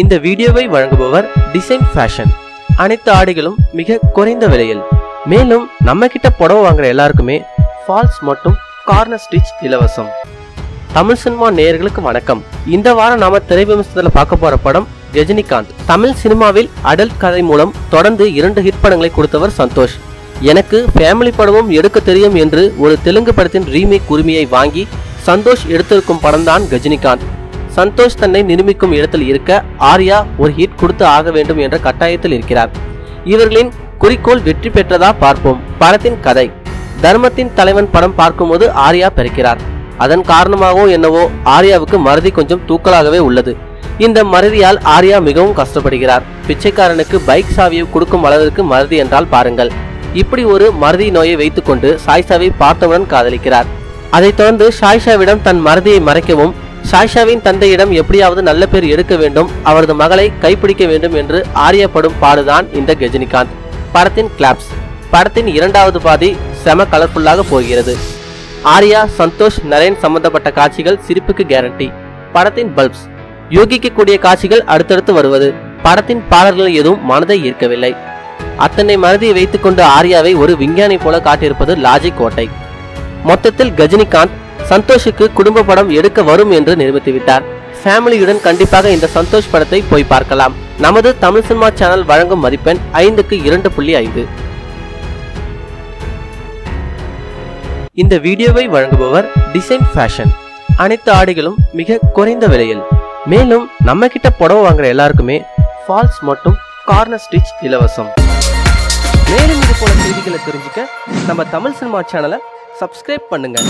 இந்த வீடியோவை வழங்குபவர் டிசைன் ஃபேஷன். அனைத்து ஆடைகளும் மிக குறைந்த விலையில். மேலும் நம்ம கிட்ட புடவை வாங்குற எல்லாருக்குமே ஃபால்ஸ் மற்றும் கார்னர் ஸ்டிச் இலவசம். தமிழ் சினிமா நேயர்களுக்கு வணக்கம். இந்த வாரம் நாம திரைவிமர்சனத்தில் பார்க்க போற படம் ரஜினிகாந்த். தமிழ் சினிமாவில் அடல்ட் கதை மூலம் தொடர்ந்து இரண்டு ஹிட் படங்களை கொடுத்தவர் சந்தோஷ். எனக்கு ஃபேமிலி படமும் எடுக்க தெரியும் என்று ஒரு தெலுங்கு படத்தின் ரீமேக் உரிமையை வாங்கி சந்தோஷ் எடுத்திருக்கும் படம்தான் கஜினிகாந்த் சந்தோஷ் தன்னை நிரூபிக்கும் இடத்தில் இருக்க ஆர்யா ஒரு ஹிட் கொடுத்து ஆக வேண்டும் என்ற கட்டாயத்தில் இருக்கிறார். இவர்களின் குறிக்கோள் வெற்றி பெற்றதா பார்ப்போம். படத்தின் கதை. தர்மத்தின் தலைவன் படம் பார்க்கும்போது ஆர்யா பிறக்கிறார் அதன் காரணமாகவோ என்னவோ ஆர்யாவுக்கு மறதி கொஞ்சம் தூக்கலாகவே உள்ளது. இந்த மறதியால் ஆர்யா மிகவும் கஷ்டப்படுகிறார். பிச்சைக்காரனுக்கு பைக் சாவியை கொடுக்கும் அளவிற்கு மறதி என்றால் பாருங்கள். இப்படி ஒரு மறதி நோயை வைத்துக்கொண்டு சாய்ஷாவை பார்த்தவுடன் காதலிக்கிறார். அதைத் தொடர்ந்து சாய்ஷாவிடம் தன் மறதியை மறைக்கவும் சாய்ஷாவின் தந்தையிடம் எப்படியாவது நல்ல பேர் எடுக்க வேண்டும் அவரது மகளை கைப்பிடிக்க வேண்டும் என்று ஆரியப்படும் பாடுதான் இந்த கஜினிகாந்த். படத்தின் கிளாப்ஸ் படத்தின் இரண்டாவது பாதி செம கலர்ஃபுல்லாக போகிறது. ஆர்யா சந்தோஷ் நரேன் சம்பந்தப்பட்ட காட்சிகள் சிரிப்புக்கு கேரண்டி படத்தின் பல்ப்ஸ் யோகிக்கக்கூடிய காட்சிகள் அடுத்தடுத்து வருவது. படத்தின் பாடல்கள் எதுவும் மனதை ஈர்க்கவில்லை. அத்தனை மனதை வைத்துக்கொண்டு ஆர்யாவை ஒரு விஞ்ஞானி போல காட்டியிருப்பது லாஜிக் கோட்டை. மொத்தத்தில் கஜினிகாந்த் சந்தோஷுக்கு குடும்ப படம் எடுக்க வரும் என்று நிரூபித்துவிட்டார் ஃபேமிலியுடன் கண்டிப்பாக இந்த சந்தோஷ் படத்தை போய் பார்க்கலாம். நமது தமிழ் சினிமா சேனல் வழங்கும் மதிப்பெண் ஐந்துக்கு இரண்டு புள்ளி ஐந்து. இந்த வீடியோவை வழங்குபவர் டிசைன் ஃபேஷன். அனைத்து ஆடைகளும் மிக குறைந்த விலையில். மேலும் நம்ம கிட்ட புடவை வாங்குற எல்லாருக்குமே ஃபால்ஸ் மற்றும் கார்னர் ஸ்டிச் இலவசம். மேலும் இது போல செய்திகளை தெரிஞ்சுக்க நம்ம தமிழ் சினிமா சேனலை சப்ஸ்கிரைப் பண்ணுங்கள்